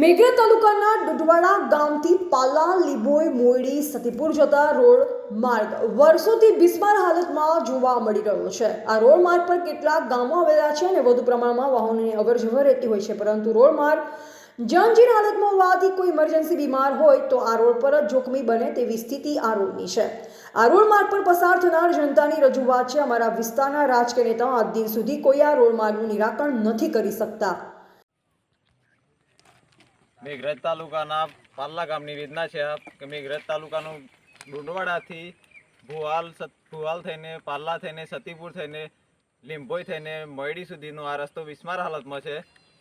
મેઘરજ તાલુકાના ડુડવાડા ગામથી પાલા, લીબોઈ, મોયડી, સતીપુર જતા રોડ માર્ગ વર્ષોથી બિસ્માર હાલતમાં જોવા મળી રહ્યો છે. આ રોડ માર્ગ પર કેટલાક ગામો આવેલા છે અને વધુ પ્રમાણમાં વાહનોની અવરજવર રહેતી હોય છે, પરંતુ રોડ માર્ગ જનજીન હાલતમાં હોવાથી કોઈ ઇમરજન્સી બીમાર હોય તો આ રોડ પર જ જોખમી બને તેવી સ્થિતિ આ રોડની છે. આ રોડ માર્ગ પર પસાર થનાર જનતાની રજૂઆત છે, અમારા વિસ્તારના રાજકીય નેતાઓ આજ દિન સુધી કોઈ આ રોડ માર્ગનું નિરાકરણ નથી કરી શકતા. મેઘરજ તાલુકાના પાલ્લા ગામની વેદના છે કે મેઘરજ તાલુકાનું ડુંડવાડાથી ભુવાલ ભુવાલ થઈને પાલ્લા થઈને સતીપુર થઈને લીંભોઈ થઈને મયડી સુધીનો આ રસ્તો બિસ્માર હાલતમાં છે.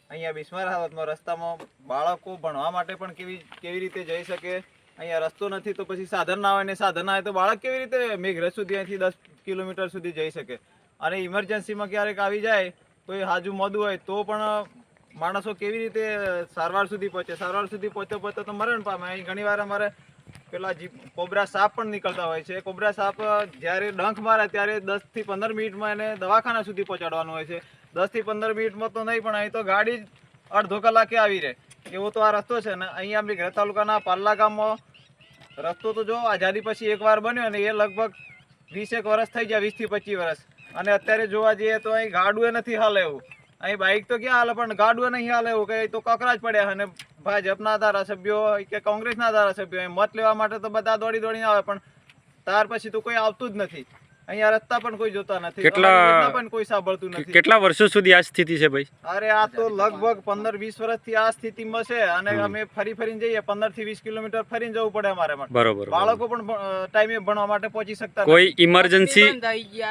અહીંયા બિસ્માર હાલતમાં રસ્તામાં બાળકો ભણવા માટે પણ કેવી કેવી રીતે જઈ શકે? અહીંયા રસ્તો નથી તો પછી સાધન ના હોય ને સાધન આવે તો બાળક કેવી રીતે મેઘરજ સુધી અહીંથી દસ કિલોમીટર સુધી જઈ શકે? અને ઇમરજન્સીમાં ક્યારેક આવી જાય, કોઈ હાજુ મોદું હોય તો પણ માણસો કેવી રીતે સારવાર સુધી પહોંચે? સારવાર સુધી પહોંચતો પહોંચતો તો મરણ પામે. અહીં ઘણીવાર અમારે પેલા કોબરા સાપ પણ નીકળતા હોય છે. કોબરા સાપ જ્યારે ડંખ મારે ત્યારે દસથી પંદર મિનિટમાં એને દવાખાના સુધી પહોંચાડવાનું હોય છે. દસથી પંદર મિનિટમાં તો નહીં, પણ અહીં તો ગાડી અડધો કલાકે આવી રહે. એવો તો આ રસ્તો છે ને, અહીંયા અમે ઘર તાલુકાના પાલ્લા ગામમાં રસ્તો તો જો આઝાદી પછી એકવાર બન્યો ને, એ લગભગ વીસેક વર્ષ થઈ ગયા, વીસથી પચીસ વર્ષ અને અત્યારે જોવા જઈએ તો અહીં ગાડું નથી હાલ એવું. અહીં બાઇક તો ક્યાં હાલે? પણ ગાડું નહીં હાલે એવું કે તો કકરા જ પડ્યા અને ભાજપના ધારાસભ્યો કે કોંગ્રેસના ધારાસભ્યો મત લેવા માટે તો બધા દોડી દોડીને આવે, પણ ત્યાર પછી તો કોઈ આવતું જ નથી. અહીંયા રસ્તા પણ કોઈ જોતા નથી. કેટલા- પણ કોઈ સાંભળતું નથી. કેટલા વર્ષો સુધી આ સ્થિતિ છે ભાઈ? અરે આ તો લગભગ પંદર વીસ વર્ષથી આ સ્થિતિમાં છે અને અમે ફરી ફરીને જઈએ પંદરથી વીસ કિલોમીટર ફરીને જવું પડે અમારે બરોબર બાળકો પણ ટાઈમે ભણવા માટે પહોંચી શકતા નથી. કોઈ ઇમરજન્સી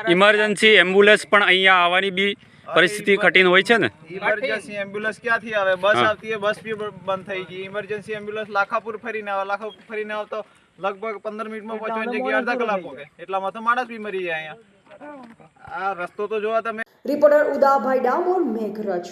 ઇમરજન્સી એમ્બ્યુલન્સ પણ અહીંયા આવવાની બી પરિસ્થિતિ કઠિન હોય છે ને? ઇમરજન્સી એમ્બ્યુલન્સ ક્યાંથી આવે? બસ આવતી બસ બી બંધ થઈ ગઈ. ઇમરજન્સી એમ્બ્યુલન્સ લાખાપુર ફરીને આવે. લાખાપુર ફરીને આવે તો લગભગ પંદર મિનિટમાં પહોંચવાની જગ્યાએ અડધા કલાક પોકે એટલામાં તો માણસ બી મરી જાય અહીંયા. આ રસ્તો તો જોવા તમે રિપોર્ટર ઉદાભાઈ ડામોર મેઘરજ.